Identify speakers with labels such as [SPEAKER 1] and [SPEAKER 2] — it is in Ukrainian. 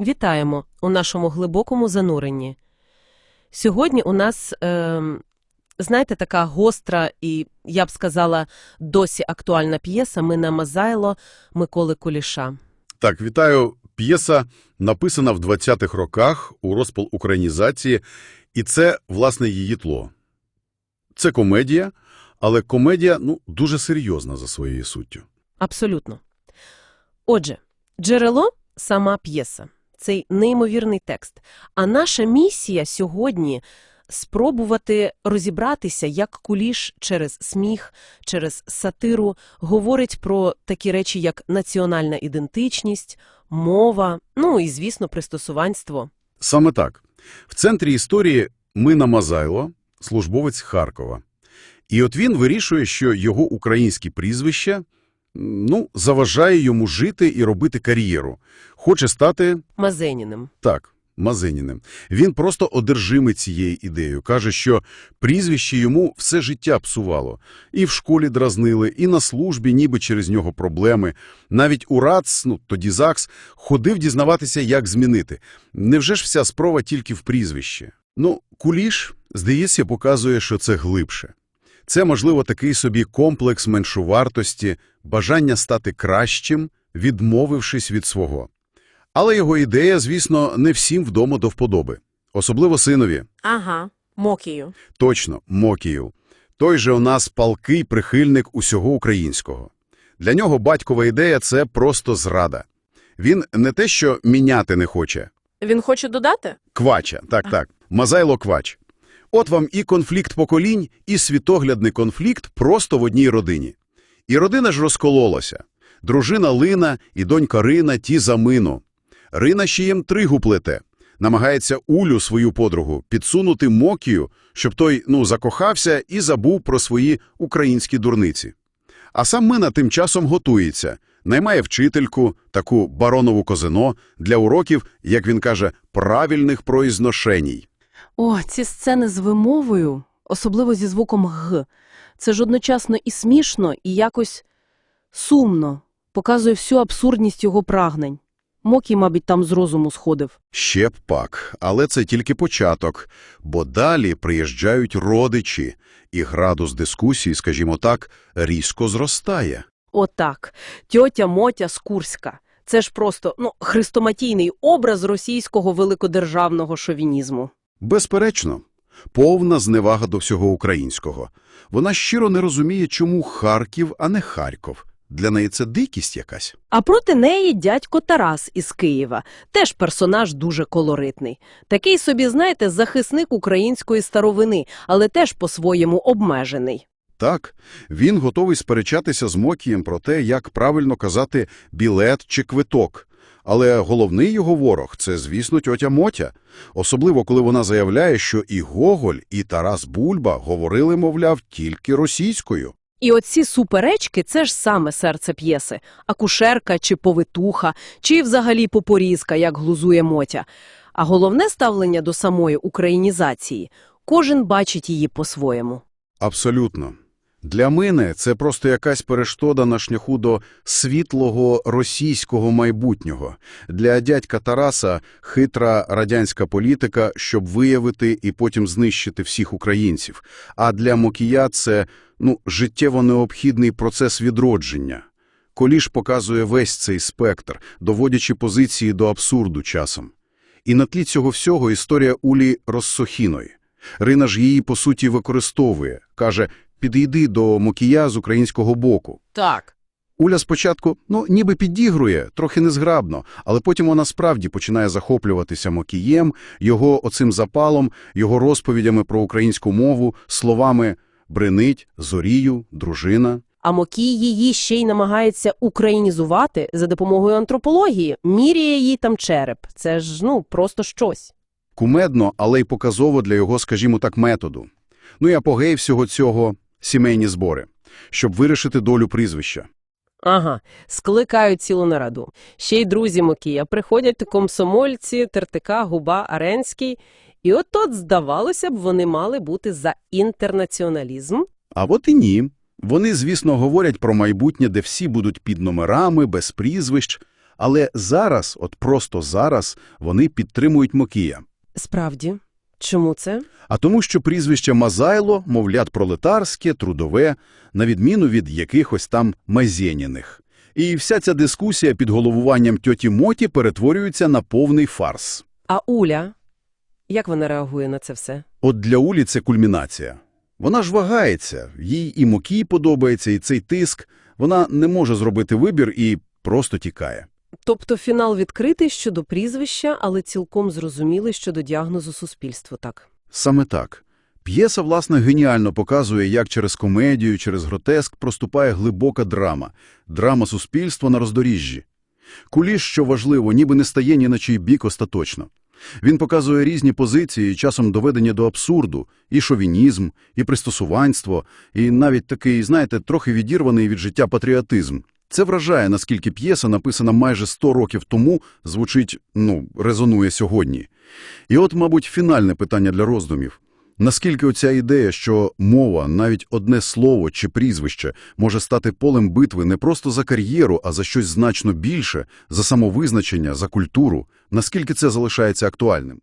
[SPEAKER 1] Вітаємо у нашому глибокому зануренні. Сьогодні у нас, е, знаєте, така гостра і, я б сказала, досі актуальна п'єса «Мина Мазайло» Миколи Куліша.
[SPEAKER 2] Так, вітаю. П'єса написана в 20-х роках у розпал українізації, і це, власне, її тло. Це комедія, але комедія ну, дуже серйозна за своєю суттю.
[SPEAKER 1] Абсолютно. Отже, джерело – сама п'єса. Цей неймовірний текст. А наша місія сьогодні – спробувати розібратися, як Куліш через сміх, через сатиру говорить про такі речі, як національна ідентичність, мова, ну і, звісно, пристосуванство.
[SPEAKER 2] Саме так. В центрі історії Мина Мазайло – службовець Харкова. І от він вирішує, що його українське прізвище ну, заважає йому жити і робити кар'єру. Хоче стати
[SPEAKER 1] Мазеніним.
[SPEAKER 2] Так, Мазеніним. Він просто одержимий цією ідеєю. Каже, що прізвище йому все життя псувало. І в школі дразнили, і на службі ніби через нього проблеми. Навіть у РАЦ, ну тоді ЗАГС, ходив дізнаватися, як змінити. Невже ж вся спроба тільки в прізвищі? Ну, Куліш, здається, показує, що це глибше. Це, можливо, такий собі комплекс меншовартості, бажання стати кращим, відмовившись від свого. Але його ідея, звісно, не всім вдома до вподоби. Особливо синові.
[SPEAKER 1] Ага, Мокію.
[SPEAKER 2] Точно, Мокію. Той же у нас палкий прихильник усього українського. Для нього батькова ідея – це просто зрада. Він не те, що міняти не хоче.
[SPEAKER 1] Він хоче додати?
[SPEAKER 2] Квача, так, так. Мазайло Квач. От вам і конфлікт поколінь, і світоглядний конфлікт просто в одній родині. І родина ж розкололася. Дружина Лина і донька Рина ті за мину. Рина ще їм тригу плете. Намагається Улю, свою подругу, підсунути Мокію, щоб той, ну, закохався і забув про свої українські дурниці. А сам Мина тим часом готується, наймає вчительку, таку баронову козино, для уроків, як він каже, правильних произношеній.
[SPEAKER 1] О, ці сцени з вимовою, особливо зі звуком «г», це ж одночасно і смішно, і якось сумно, показує всю абсурдність його прагнень. Мокій, мабуть, там з розуму сходив.
[SPEAKER 2] Ще б пак, але це тільки початок, бо далі приїжджають родичі, і градус дискусії, скажімо так, різко зростає.
[SPEAKER 1] Отак. Тьотя Мотя з Курська. Це ж просто, ну, хрестоматійний образ російського великодержавного шовінізму.
[SPEAKER 2] Безперечно, повна зневага до всього українського. Вона щиро не розуміє, чому Харків, а не Харків. Для неї це дикість якась.
[SPEAKER 1] А проти неї дядько Тарас із Києва. Теж персонаж дуже колоритний. Такий собі, знаєте, захисник української старовини, але теж по-своєму обмежений.
[SPEAKER 2] Так, він готовий сперечатися з Мокієм про те, як правильно казати «білет» чи «квиток». Але головний його ворог – це, звісно, тьотя Мотя. Особливо, коли вона заявляє, що і Гоголь, і Тарас Бульба говорили, мовляв, тільки російською.
[SPEAKER 1] І оці суперечки – це ж саме серце п'єси. Акушерка чи повитуха, чи взагалі попорізка, як глузує Мотя. А головне ставлення до самої українізації – кожен бачить її по-своєму.
[SPEAKER 2] Абсолютно. Для мене це просто якась перешкода на шляху до світлого російського майбутнього. Для дядька Тараса хитра радянська політика, щоб виявити і потім знищити всіх українців. А для Мокія це, ну, життєво необхідний процес відродження. Коліш показує весь цей спектр, доводячи позиції до абсурду часом. І на тлі цього всього історія Улі Россохіної. Рина ж її, по суті, використовує. Каже, підійди до Мокія з українського боку.
[SPEAKER 1] Так.
[SPEAKER 2] Уля спочатку, ну, ніби підігрує, трохи незграбно, але потім вона справді починає захоплюватися Мокієм, його оцим запалом, його розповідями про українську мову, словами «бринить», «зорію», «дружина».
[SPEAKER 1] А Мокій її ще й намагається українізувати за допомогою антропології, міряє їй там череп. Це ж, ну, просто щось.
[SPEAKER 2] Кумедно, але й показово для його, скажімо так, методу. Ну і апогей всього цього – сімейні збори, щоб вирішити долю прізвища.
[SPEAKER 1] Ага, скликають цілу нараду. Ще й друзі Мокія приходять комсомольці, Тертика, Губа, Аренський. І от от, здавалося б, вони мали бути за інтернаціоналізм.
[SPEAKER 2] А от і ні. Вони, звісно, говорять про майбутнє, де всі будуть під номерами, без прізвищ, Але зараз, от просто зараз, вони підтримують Мокія.
[SPEAKER 1] Справді. Чому це?
[SPEAKER 2] А тому, що прізвище Мазайло, мовлят, пролетарське, трудове, на відміну від якихось там Мазєніних. І вся ця дискусія під головуванням тьоті Моті перетворюється на повний фарс.
[SPEAKER 1] А Уля? Як вона реагує на це все?
[SPEAKER 2] От для Улі це кульмінація. Вона ж вагається, їй і Мокій подобається, і цей тиск. Вона не може зробити вибір і просто тікає.
[SPEAKER 1] Тобто фінал відкритий щодо прізвища, але цілком зрозумілий щодо діагнозу суспільству, так?
[SPEAKER 2] Саме так. П'єса, власне, геніально показує, як через комедію, через гротеск проступає глибока драма, драма суспільства на роздоріжжі. Куліш, що важливо, ніби не стає ні на чий бік остаточно. Він показує різні позиції, часом доведення до абсурду, і шовінізм, і пристосуванство, і навіть такий, знаєте, трохи відірваний від життя патріотизм. Це вражає, наскільки п'єса, написана майже 100 років тому, звучить, ну, резонує сьогодні. І от, мабуть, фінальне питання для роздумів. Наскільки оця ідея, що мова, навіть одне слово чи прізвище, може стати полем битви не просто за кар'єру, а за щось значно більше, за самовизначення, за культуру, наскільки це залишається актуальним?